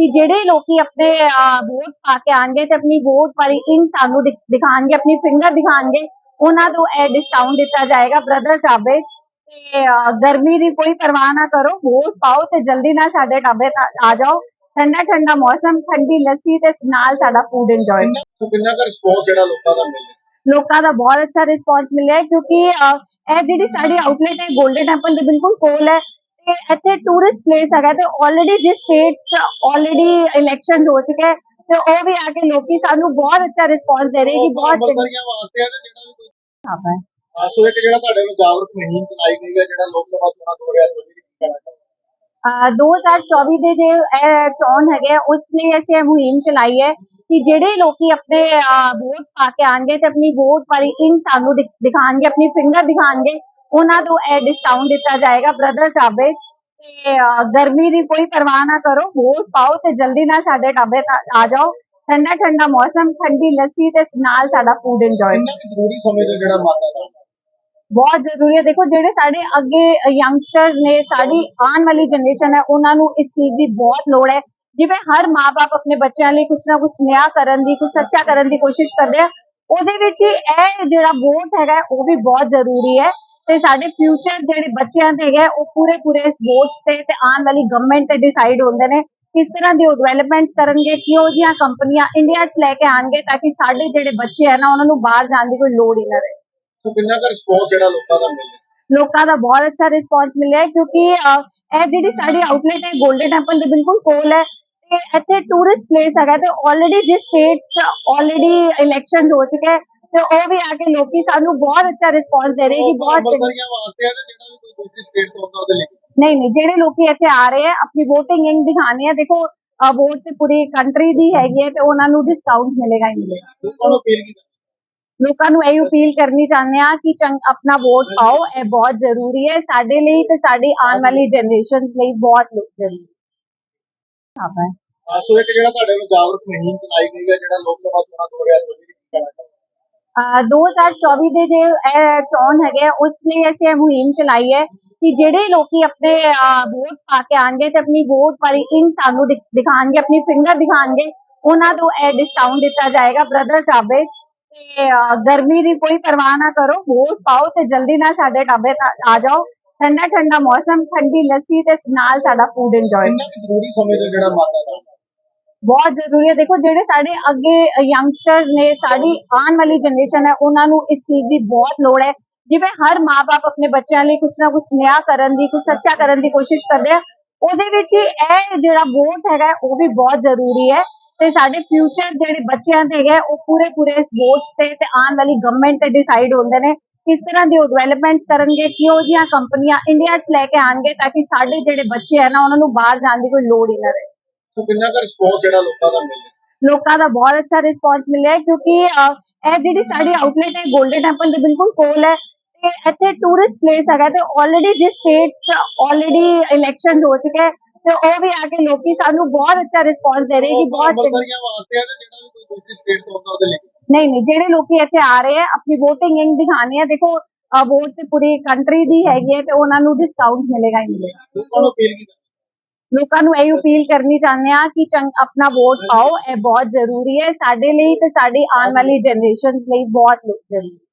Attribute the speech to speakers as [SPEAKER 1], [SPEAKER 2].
[SPEAKER 1] ਕਿ ਜਿਹੜੇ ਲੋਕੀ ਆਪਣੇ ਵੋਟ ਪਾ ਕੇ ਆਣਗੇ ਤੇ ਆਪਣੀ ਵੋਟ ਵਾਲੀ ਇਨ ਸਾਨੂੰ ਦਿਖ- ਦਿਖਾਣਗੇ ਆਪਣੀ ਫਿੰਗਰ ਦਿਖਾਣਗੇ ਉਹਨਾਂ ਨੂੰ ਇਹ ਡਿਸਕਾਊਂਟ ਦਿੱਤਾ ਜਾਏਗਾ ਬ੍ਰਦਰ ਢਾਬੇ ਤੇ ਗਰਮੀ ਦੀ ਕੋਈ ਪਰਵਾਹ ਨਾ ਕਰੋ ਵੋਟ ਪਾਓ ਤੇ ਜਲਦੀ ਨਾਲ ਸਾਡੇ ਢਾਬੇ ਤੇ ਆ ਜਾਓ। ਠੰਡਾ ਠੰਡਾ ਮੌਸਮ ਠੰਡੀ ਲੱਸੀ ਤੇ ਨਾਲ ਸਾਡਾ ਫੂਡ ਇੰਜੋਏ
[SPEAKER 2] ਕਿੰਨਾ ਸੋ ਕਿੰਨਾ ਕੁ ਰਿਸਪੌਂਸ ਜਿਹੜਾ ਲੋਕਾਂ ਦਾ ਮਿਲਿਆ?
[SPEAKER 1] ਲੋਕਾਂ ਦਾ ਬਹੁਤ ਅੱਛਾ ਰਿਸਪੌਂਸ ਮਿਲਿਆ ਕਿਉਂਕਿ ਇਹ ਜਿਹੜੀ ਸਾਡੀ ਆਊਟਲੈਟ ਹੈ 골ਡਨ ਟੈਂਪਲ ਦੇ ਬਿਲਕੁਲ ਕੋਲ ਹੈ। ਤੇ ਇੱਥੇ ਟੂਰਿਸਟ ਪਲੇਸ ਹੈਗਾ ਤੇ ਆਲਰੇਡੀ ਜਿਸ ਸਟੇਟਸ ਆਲਰੇਡੀ ਇਲੈਕਸ਼ਨਸ ਹੋ ਚੁੱਕੇ ਹੈ ਤੇ ਉਹ ਵੀ ਆ ਕੇ ਲੋਕੀ ਸਾਨੂੰ ਬਹੁਤ ਅੱਛਾ ਰਿਸਪੌਂਸ ਦੇ ਰਹੇ ਕਿ ਬਹੁਤ
[SPEAKER 2] ਅੰਮ੍ਰਿਤਸਰੀਆਂ ਵਾਸਤੇ ਹੈ ਤੇ ਜਿਹੜਾ ਵੀ ਕੋਈ
[SPEAKER 1] ਹਾਂ,
[SPEAKER 2] ਸੋ ਇੱਕ ਜਿਹੜਾ ਤੁਹਾਡੇ ਨੂੰ ਜਾਗਰੂਕ ਮੁਹਿੰਮ ਚਲਾਈ ਗਈ ਹੈ ਜਿਹੜਾ ਲੋਕ ਸਭਾ ਚੋਣਾਂ ਤੋਂ ਰਿਹਾ ਤੁਸੀਂ ਕੀ ਕਹਿਣਾ ਚਾਹੋਗੇ
[SPEAKER 1] ਅਹ 2024 ਦੇ ਜੇ ਇਹ ਚੋਣ ਹੈਗੇ ਆ, ਉਸ ਲਈ ਅਸੀਂ ਇਹ ਮੁਹਿੰਮ ਚਲਾਈ ਹੈ ਕਿ ਜਿਹੜੇ ਲੋਕੀ ਆਪਣੇ ਵੋਟ ਪਾ ਕੇ ਆਣਗੇ ਤੇ ਆਪਣੀ ਵੋਟ ਵਾਲੀ ਇਨ ਸਾਨੂੰ ਦਿਖ- ਦਿਖਾਣਗੇ ਆਪਣੀ ਫਿੰਗਰ ਦਿਖਾਣਗੇ ਉਹਨਾਂ ਨੂੰ ਇਹ ਡਿਸਕਾਊਂਟ ਦਿੱਤਾ ਜਾਏਗਾ ਬ੍ਰਦਰ ਢਾਬੇ 'ਚ। ਤੇ ਗਰਮੀ ਦੀ ਕੋਈ ਪਰਵਾਹ ਨਾ ਕਰੋ ਵੋਟ ਪਾਓ ਤੇ ਜਲਦੀ ਨਾਲ ਸਾਡੇ ਢਾਬੇ ਤੇ ਆ ਜਾਓ। ਠੰਡਾ ਠੰਡਾ ਮੌਸਮ ਠੰਡੀ ਲੱਸੀ ਤੇ ਨਾਲ ਸਾਡਾ ਫੂਡ ਇੰਜੋਏ
[SPEAKER 2] ਕਿੰਨਾ ਕੁ ਜ਼ਰੂਰੀ ਸਮੇਂ ਜਿਹੜਾ ਮਾਤਾ ਦਾ
[SPEAKER 1] ਬਹੁਤ ਜ਼ਰੂਰੀ ਹੈ। ਦੇਖੋ ਜਿਹੜੇ ਸਾਡੇ ਅੱਗੇ ਯੰਗਸਟਰਸ ਨੇ ਸਾਡੀ ਆਉਣ ਵਾਲੀ ਜਨਰੇਸ਼ਨ ਹੈ ਉਹਨਾਂ ਨੂੰ ਇਸ ਚੀਜ਼ ਦੀ ਬਹੁਤ ਲੋੜ ਹੈ। ਜਿਵੇਂ ਹਰ ਮਾਪੇ ਆਪਣੇ ਬੱਚਿਆਂ ਲਈ ਕੁਝ ਨਾ ਕੁਝ ਨਿਆ ਕਰਨ ਦੀ ਕੁਝ ਅੱਛਾ ਕਰਨ ਦੀ ਕੋਸ਼ਿਸ਼ ਕਰਦੇ ਆ ਉਹਦੇ ਵਿੱਚ ਹੀ ਇਹ ਜਿਹੜਾ ਵੋਟ ਹੈਗਾ ਉਹ ਵੀ ਬਹੁਤ ਜ਼ਰੂਰੀ ਹੈ। ਤੇ ਸਾਡੇ ਫਿਊਚਰ ਜਿਹੜੇ ਬੱਚਿਆਂ ਦੇ ਆ, ਉਹ ਪੂਰੇ ਪੂਰੇ ਇਸ ਵੋਟ ਤੇ ਤੇ ਆਉਣ ਵਾਲੀ ਗਵਰਨਮੈਂਟ ਤੇ ਡਿਸਾਈਡ ਹੁੰਦੇ ਨੇ ਕਿਸ ਤਰ੍ਹਾਂ ਦੀ ਉਹ ਡਿਵੈਲਪਮੈਂਟਸ ਕਰਨਗੇ ਕਿਹੋ ਜਿਹੀਆਂ ਕੰਪਨੀਆਂ ਇੰਡੀਆ 'ਚ ਲੈ ਕੇ ਆਣਗੇ ਤਾਂ ਕਿ ਸਾਡੇ ਜਿਹੜੇ ਬੱਚੇ ਹੈ ਨਾ ਉਹਨਾਂ ਨੂੰ ਬਾਹਰ ਜਾਣ ਦੀ ਕੋਈ ਲੋੜ ਹੀ ਨਾ ਰਹੇ।
[SPEAKER 2] ਸੋ ਕਿੰਨਾ ਕੁ ਰਿਸਪੌਂਸ ਜਿਹੜਾ ਲੋਕਾਂ ਦਾ ਮਿਲਿਆ?
[SPEAKER 1] ਲੋਕਾਂ ਦਾ ਬਹੁਤ ਅੱਛਾ ਰਿਸਪੌਂਸ ਮਿਲਿਆ ਹੈ ਕਿਉਂਕਿ ਇਹ ਜਿਹੜੀ ਸਾਡੀ ਆਊਟਲੈਟ ਹੈ 골ਡਨ ਟੈਂਪਲ ਦੇ ਬਿਲਕੁਲ ਕੋਲ ਹੈ ਤੇ ਇੱਥੇ ਟੂਰਿਸਟ ਪਲੇਸ ਹੈਗਾ ਤੇ ਆਲਰੇਡੀ ਜਿਸ ਸਟੇਟਸ ਆਲਰੇਡੀ ਇਲੈਕਸ਼ਨਸ ਹੋ ਚੁੱਕੇ ਹੈ ਤੇ ਉਹ ਵੀ ਆ ਕੇ ਲੋਕੀ ਸਾਨੂੰ ਬਹੁਤ ਅੱਛਾ ਰਿਸਪੌਂਸ ਦੇ ਰਹੇ ਜੀ ਬਹੁਤ ਚੰਗੀ।
[SPEAKER 2] ਵਾਸਤੇ ਆ ਤੇ ਜਿਹੜਾ ਵੀ ਕੋਈ ਦੂਸਰੀ ਸਟੇਟ ਤੋਂ ਆਉਂਦਾ ਉਹਦੇ ਲਈ।
[SPEAKER 1] ਨਹੀਂ ਨਹੀਂ ਜਿਹੜੇ ਲੋਕੀ ਇੱਥੇ ਆ ਰਹੇ ਆ ਆਪਣੀ VOTING ਇੰਗ ਦਿਖਾਣੇ ਆ ਦੇਖੋ ਵੋਟ ਤੇ ਪੂਰੀ ਕੰਟਰੀ ਦੀ ਹੈਗੀ ਹੈ ਤੇ ਉਹਨਾਂ ਨੂੰ ਡਿਸਕਾਊਂਟ ਮਿਲੇਗਾ ਹੀ
[SPEAKER 2] ਲੋਕਾਂ ਨੂੰ
[SPEAKER 1] ਲੋਕਾਂ ਨੂੰ ਇਹ ਅਪੀਲ ਕਰਨੀ ਚਾਹੁੰਦੇ ਆ ਕਿ ਆਪਣਾ ਵੋਟ ਪਾਓ ਇਹ ਬਹੁਤ ਜ਼ਰੂਰੀ ਹੈ। ਸਾਡੇ ਲਈ ਤੇ ਸਾਡੀ ਆਉਣ ਵਾਲੀ ਜਨਰੇਸ਼ਨਸ ਲਈ ਬਹੁਤ ਜ਼ਰੂਰੀ ਹੈ।
[SPEAKER 2] ਸੋ ਇੱਕ ਜਿਹੜਾ ਤੁਹਾਡੇ ਨੂੰ ਜਾਗਰੂਕ ਮੁਹਿੰਮ ਚਲਾਈ ਗਈ ਹੈ ਜਿਹੜਾ ਲੋਕ ਸਭਾ ਚੋਣਾਂ
[SPEAKER 1] 2024 2024 ਦੇ ਜੇ ਚੋਣ ਹੈਗੇ ਉਸ ਲਈ ਅਸੀਂ ਮੁਹਿੰਮ ਚਲਾਈ ਹੈ ਕਿ ਜਿਹੜੇ ਲੋਕੀ ਆਪਣੇ ਵੋਟ ਪਾ ਕੇ ਆਣਗੇ ਤੇ ਆਪਣੀ ਵੋਟ ਵਾਲੀ ਇਨ ਸਾਨੂੰ ਦਿਖਾਣਗੇ ਆਪਣੀ ਫਿੰਗਰ ਦਿਖਾਣਗੇ ਉਹਨਾਂ ਨੂੰ ਇਹ ਡਿਸਕਾਊਂਟ ਦਿੱਤਾ ਜਾਏਗਾ ਬ੍ਰਦਰ ਢਾਬੇ 'ਚ। ਤੇ ਗਰਮੀ ਦੀ ਕੋਈ ਪਰਵਾਹ ਨਾ ਕਰੋ, ਵੋਟ ਪਾਓ ਤੇ ਜਲਦੀ ਨਾਲ ਸਾਡੇ ਢਾਬੇ ਆ ਜਾਓ। ਠੰਡਾ ਠੰਡਾ ਮੌਸਮ, ਠੰਡੀ ਲੱਸੀ ਤੇ ਨਾਲ ਸਾਡਾ ਫੂਡ ਇੰਜੋਏ
[SPEAKER 2] ਜ਼ਰੂਰੀ ਸਮੇਂ ਜਿਹੜਾ ਮਾਤਾ ਦਾ
[SPEAKER 1] ਬਹੁਤ ਜ਼ਰੂਰੀ ਹੈ। ਦੇਖੋ ਜਿਹੜੇ ਸਾਡੇ ਅੱਗੇ ਯੰਗਸਟਰਸ ਨੇ ਸਾਡੀ ਆਉਣ ਵਾਲੀ ਜਨਰੇਸ਼ਨ ਹੈ ਉਹਨਾਂ ਨੂੰ ਇਸ ਚੀਜ਼ ਦੀ ਬਹੁਤ ਲੋੜ ਹੈ। ਜਿਵੇਂ ਹਰ ਮਾਪੇ ਆਪਣੇ ਬੱਚਿਆਂ ਲਈ ਕੁਝ ਨਾ ਕੁਝ ਨਿਆ ਕਰਨ ਦੀ ਕੁਝ ਅੱਛਾ ਕਰਨ ਦੀ ਕੋਸ਼ਿਸ਼ ਕਰਦੇ ਆ ਉਹਦੇ ਵਿੱਚ ਹੀ ਇਹ ਜਿਹੜਾ ਵੋਟ ਹੈਗਾ ਉਹ ਵੀ ਬਹੁਤ ਜ਼ਰੂਰੀ ਹੈ। ਤੇ ਸਾਡੇ ਫਿਊਚਰ ਜਿਹੜੇ ਬੱਚਿਆਂ ਦੇ ਹੈਗੇ ਆ, ਉਹ ਪੂਰੇ ਪੂਰੇ ਇਸ ਵੋਟ ਤੇ ਤੇ ਆਉਣ ਵਾਲੀ ਗਵਰਨਮੈਂਟ ਤੇ ਡਿਸਾਈਡ ਹੁੰਦੇ ਨੇ ਕਿਸ ਤਰ੍ਹਾਂ ਦੀ ਉਹ ਡਿਵੈਲਪਮੈਂਟਸ ਕਰਨਗੇ ਕਿਹੋ ਜਿਹੀਆਂ ਕੰਪਨੀਆਂ ਇੰਡੀਆ 'ਚ ਲੈ ਕੇ ਆਣਗੇ ਤਾਂ ਕਿ ਸਾਡੇ ਜਿਹੜੇ ਬੱਚੇ ਹੈ ਨਾ ਉਹਨਾਂ ਨੂੰ ਬਾਹਰ ਜਾਣ ਦੀ ਕੋਈ ਲੋੜ ਹੀ ਨਾ ਰਹੇ।
[SPEAKER 2] ਸੋ ਕਿੰਨਾ ਕੁ ਰਿਸਪੌਂਸ ਜਿਹੜਾ ਲੋਕਾਂ ਦਾ ਮਿਲਿਆ?
[SPEAKER 1] ਲੋਕਾਂ ਦਾ ਬਹੁਤ ਅੱਛਾ ਰਿਸਪੌਂਸ ਮਿਲਿਆ ਹੈ ਕਿਉਂਕਿ ਅਹ, ਇਹ ਜਿਹੜੀ ਸਾਡੀ ਆਊਟਲੈਟ ਹੈ 골ਡਨ ਟੈਂਪਲ ਦੇ ਬਿਲਕੁਲ ਕੋਲ ਹੈ ਤੇ ਇੱਥੇ ਟੂਰਿਸਟ ਪਲੇਸ ਹੈਗਾ ਤੇ ਆਲਰੇਡੀ ਜਿਸ ਸਟੇਟਸ ਆਲਰੇਡੀ ਇਲੈਕਸ਼ਨਸ ਹੋ ਚੁੱਕੇ ਹੈ ਤੇ ਉਹ ਵੀ ਆ ਕੇ ਲੋਕੀ ਸਾਨੂੰ ਬਹੁਤ ਅੱਛਾ ਰਿਸਪੌਂਸ ਦੇ ਰਹੇ ਕਿ ਬਹੁਤ ਚੰਗੀ-
[SPEAKER 2] ਅੰਮ੍ਰਿਤਸਰੀਆਂ ਵਾਸਤੇ ਹੈ ਤੇ ਜਿਹੜਾ ਵੀ ਕੋਈ ਦੂਸਰੀ ਸਟੇਟ ਤੋਂ ਆਉਂਦਾ ਉਹਦੇ ਲਈ?
[SPEAKER 1] ਨਹੀਂ ਨਹੀਂ ਜਿਹੜੇ ਲੋਕੀ ਇੱਥੇ ਆ ਰਹੇ ਆ ਆਪਣੀ VOTING ਇੰਕ ਦਿਖਾਣੀ ਹੈ ਦੇਖੋ ਵੋਟ ਤੇ ਪੂਰੀ ਕੰਟਰੀ ਦੀ ਹੈਗੀ ਹੈ ਤੇ ਉਹਨਾਂ ਨੂੰ ਡਿਸਕਾਊਂਟ ਮਿਲੇਗਾ ਹੀ ਮਿਲੇਗਾ।
[SPEAKER 2] ਲੋਕਾਂ ਨੂੰ ਅਪੀਲ
[SPEAKER 1] ਲੋਕਾਂ ਨੂੰ ਇਹ ਅਪੀਲ ਕਰਨੀ ਚਾਹੁੰਦੇ ਆ ਕਿ ਚੰਗ, ਆਪਣਾ ਵੋਟ ਪਾਓ, ਇਹ ਬਹੁਤ ਜ਼ਰੂਰੀ ਹੈ ਸਾਡੇ ਲਈ ਤੇ ਸਾਡੀ ਆਉਣ ਵਾਲੀ ਜਨਰੇਸ਼ਨਸ ਲਈ ਬਹੁਤ ਲੋ- ਜ਼ਰੂਰੀ ਹੈ।